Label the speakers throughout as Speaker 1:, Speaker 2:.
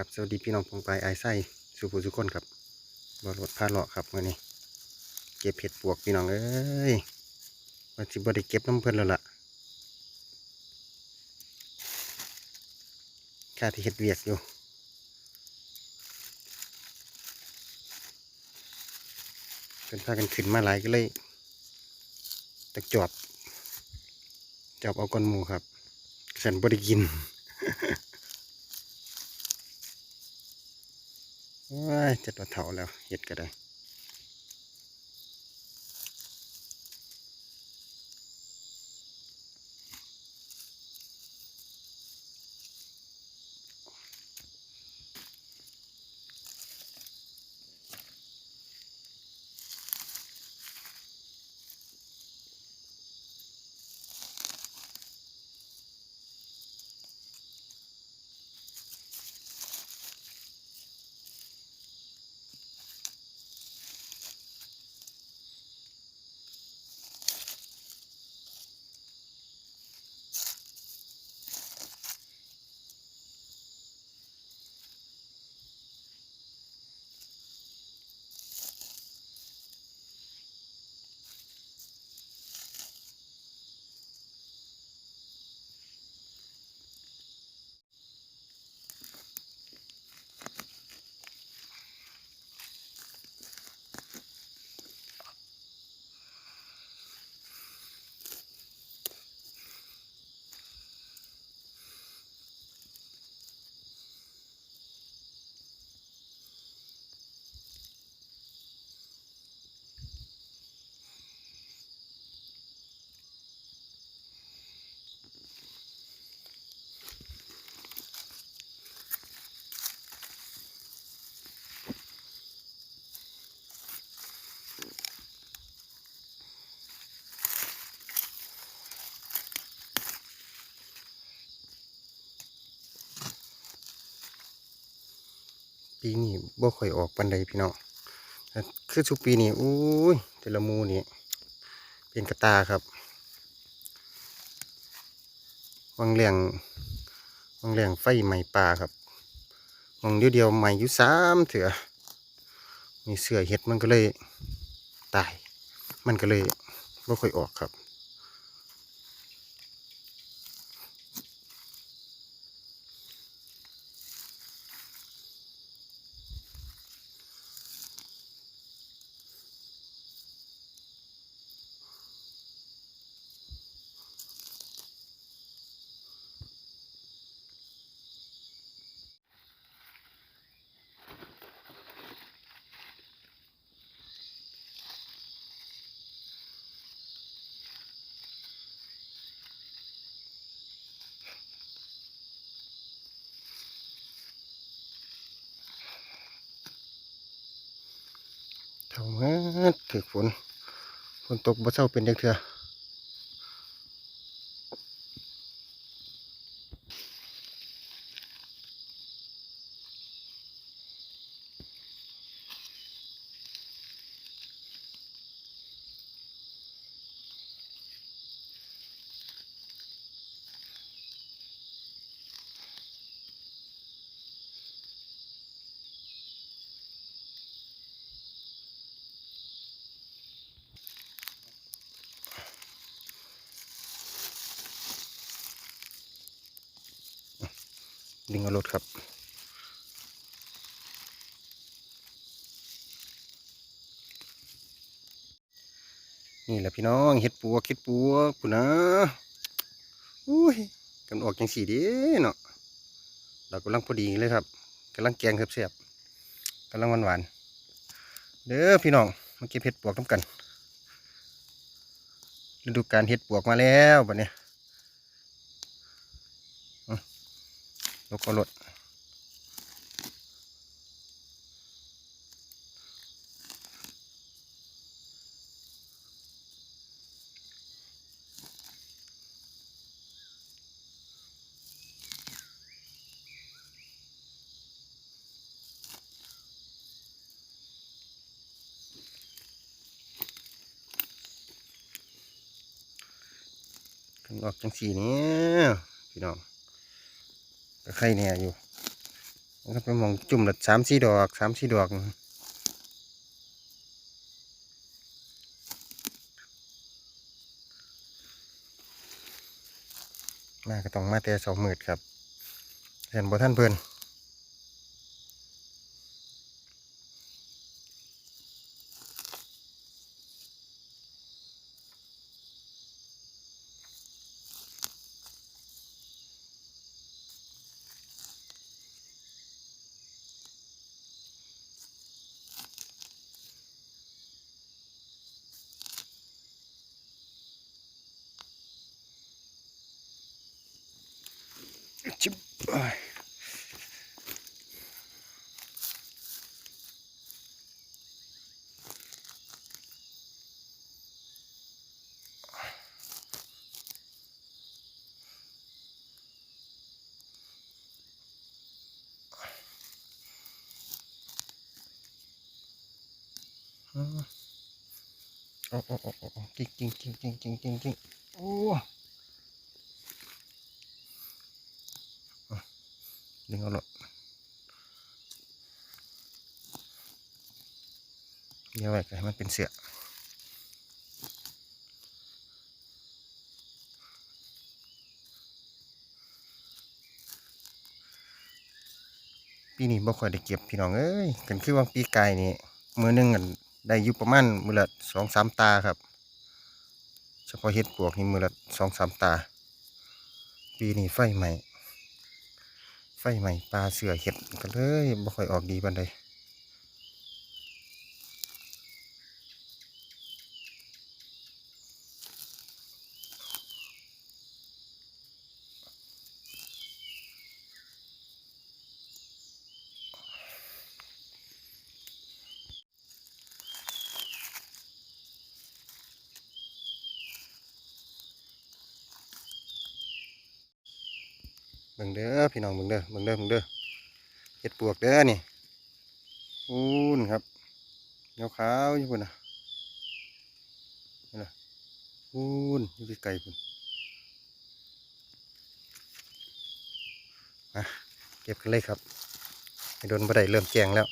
Speaker 1: กับสวัสดีพี่น้องพงไปไอไส้สุภูสุคนครับบรถพาเลาะครับมื่อนี้ เก็บเห็ดปวกพี่น้องเอ้ยวันที่บ่ได้เก็บน้ำเพิ่นแล้วล่ะข้าที่เห็ดเวียกอยู่เป็นพากันขึ้นมาหลายก็เลยตะจอบจอบเอาก้อนหมูครับฉันบ่ได้กิน ว้าย จะตัวเถาแล้วเห็ดก็ได้ ปีนี้บ่ค่อยออกปันใดพี่น้องคือทุปีนี้อุ้ยแต่ละมูนี่เป็นกระตาครับวังเลียงวังเลียงไฟไหม้ป่าครับวังเดียวเดียวไหม้อยู่สามเถื่อมีเสือเห็ดมันก็เลยตาย มันก็เลยบ่ค่อยออกครับ ท่าเมื่อถือฝนฝนตกบ่เศร้าเป็นเด็กเถื่อ ดึงเอารถครับนี่แหละพี่น้องเห็ดปัวเห็ดปัวปุ่นนะอุ้ยกำลังออกจังสีดีเนาะเรากำลังพอดีเลยครับกำลังแกงเสียบๆกำลังหวานๆเด้อพี่น้องมาเก็บเห็ดปวกน้ำกันฤดูการเห็ดปวกมาแล้วบัดเนี้ย แล้วก็รถกันออกจังสีนี้พี่น้อง ก็ไข่แน่อยู่แล้วไปมองจุ่มละสามสี่ดอกสามสี่ดอกมาก็ต้องมาแต่สองหมื่นครับเห็นบ่ท่านเพื่อน จิบอ้ายอืมโอ้โอ้โอ้โอ้โอ้กิ้งกิ้งกิ้งกิ้งกิ้งกิ้งกิ้งโอ้ ดึงเอาหลดเดี๋ยวไว้ก็ให้มันเป็นเสือปีนี้บ่ค่อยได้เก็บพี่น้องเอ้ยกันคือว่าปีกายนี่มือหนึงกันได้อยู่ประมาณมือละสองสามตาครับ เฉพาะเห็ดปวกนี่มือละสองสามตา ปีนี้ไฟใหม่ ไฟใหม่ปลาเสือเห็ดก็เลยบ่ค่อยออกดีปันใด บิ่งเด้อพี่น้องเบิ่งเด้อเบิ่งเด้อเบิ่งเด้อเห็ดปวกเด้อนี่อู้นครับเงาขาวอยู่พุ่นน่ะนี่นะอู้นอยู่ไกลๆพุ่นมาเก็บกันเลยครับให้โดนบ่ได้เริ่มแจงแล้ว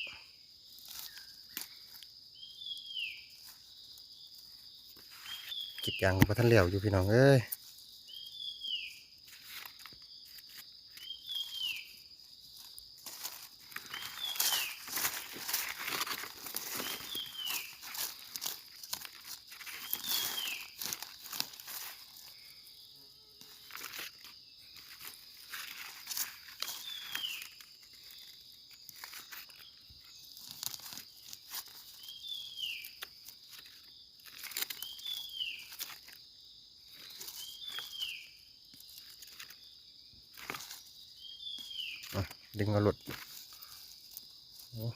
Speaker 1: กิดยางพระท่านเหลียวอยู่พี่น้องเอ้ย อะ ดึงเอาหลุดโอ้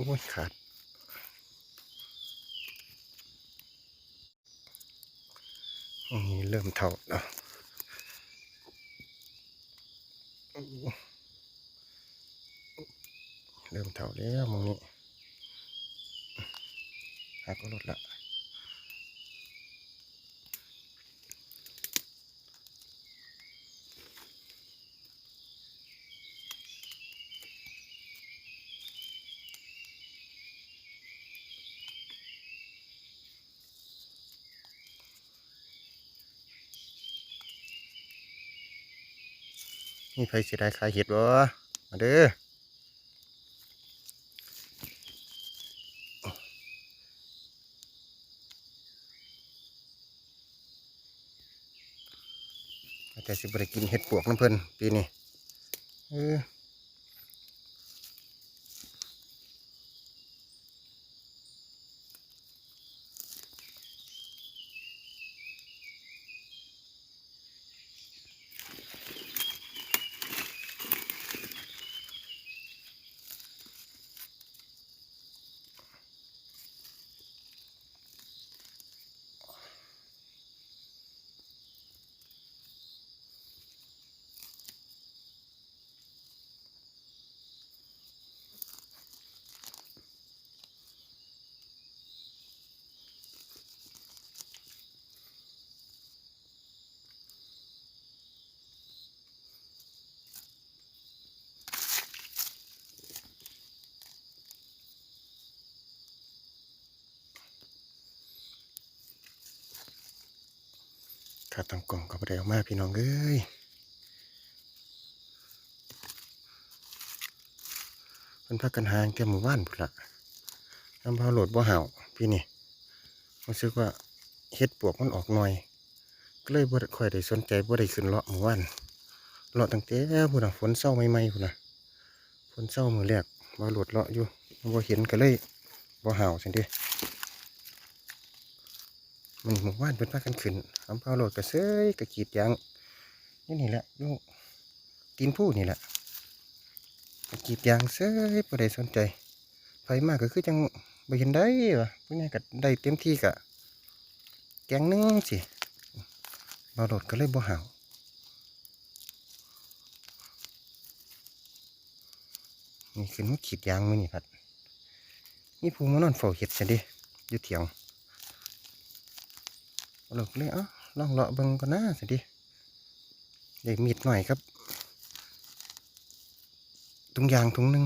Speaker 1: โอ้ยขาดนนี้เริ่มเท่าแล้วเริ่มเท่าแล้วมองนี้หักก็ลดละ มีไฟเสียดายขายเห็ดบ่มาเด้อแต่สิบริกินเห็ดปวกน้ำเพิ่นปีนี้เออ ขาตั้งกล่องก็บ่ได้เออกมาพี่น้องเอ้ยเพิ่นพากันหางแต่หมู่บ้านพุ่นละน้ำพาโหลดบ่เห่าพี่นี่รู้สึกว่าเฮ็ดปวกมันออกหน่อย ก็เลยบ่ค่อยได้สนใจบ่ได้ขึ้นเลาะหมู่บ้านเลาะตั้งแต่พุ่นน่ะฝนเศร้าใหม่ๆพุ่นน่ะฝนเศร้ามือแรกบ่โหลดเลาะอยู่บ่เห็นก็เลยบ่เห่าซั่นเด้ มันหมู่บ้านเป็นพากันขึ้นอำเภอโหลดกระเซยกระกีดยางนี่นี่แหละอยู่ตีนผู้นี่แหละกระกีดยางเซยบ่ได้สนใจไฟมากก็คือจังบ่เห็นได้วะผู้ใหญ่ก็ได้เต็มที่กะแกงหนึงสิบ่โหลดก็เลยบ่หาวนี่ขึ้นมาขีดยางมื้อนี่พัดนี่ผู้มานอนเฝ้าเห็ดซะเดิอยู่เถียง หลกเลยอะลองเลาะเบิ้งก่อนนะสิดิเด้มีดหน่อยครับถุงยางถุงหนึ่ง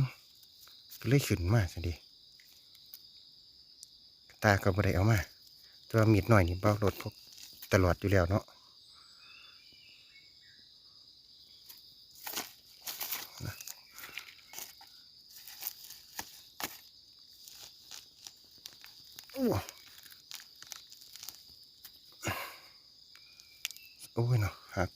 Speaker 1: ก็เลยขึ้นมาสิดิตาก็บ่ได้เอามา ตัวมีดหน่อยนี่เบารถพกตลอดอยู่แล้วเนาะโอ้ โอ้ยเนาะหัก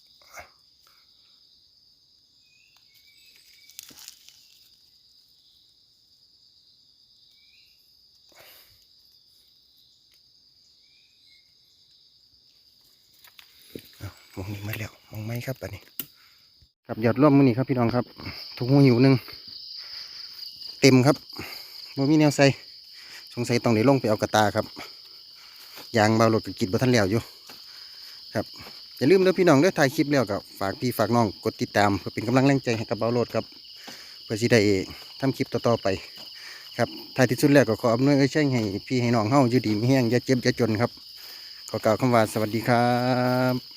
Speaker 1: มองนี่มาแล้วมองไหมครับอันนี้ครับหยอดร่วมมือนี่ครับพี่น้องครับถุงหูหิวหนึ่งเต็มครับบ่มีแนวใส่สงสัยต้องได้ลงไปเอากระตาครับยางเบารถก็กินบ่ทันแล้วอยู่ครับ อย่าลืมเด้อพี่น้องเด้อถ่ายคลิปแล้วกับฝากพี่ฝากน้องกดติดตามเพื่อเป็นกำลังแรงใจให้กับเบาโลดครับ เพื่อสิได้ทำคลิปต่อๆไปครับท้ายที่สุดแล้วก็ขออำนวยอวยชัยให้พี่ให้น้องเฮาอยู่ดีมีแห้งอย่าเจ็บอย่าจนครับ ขอกล่าวคำว่าสวัสดีครับ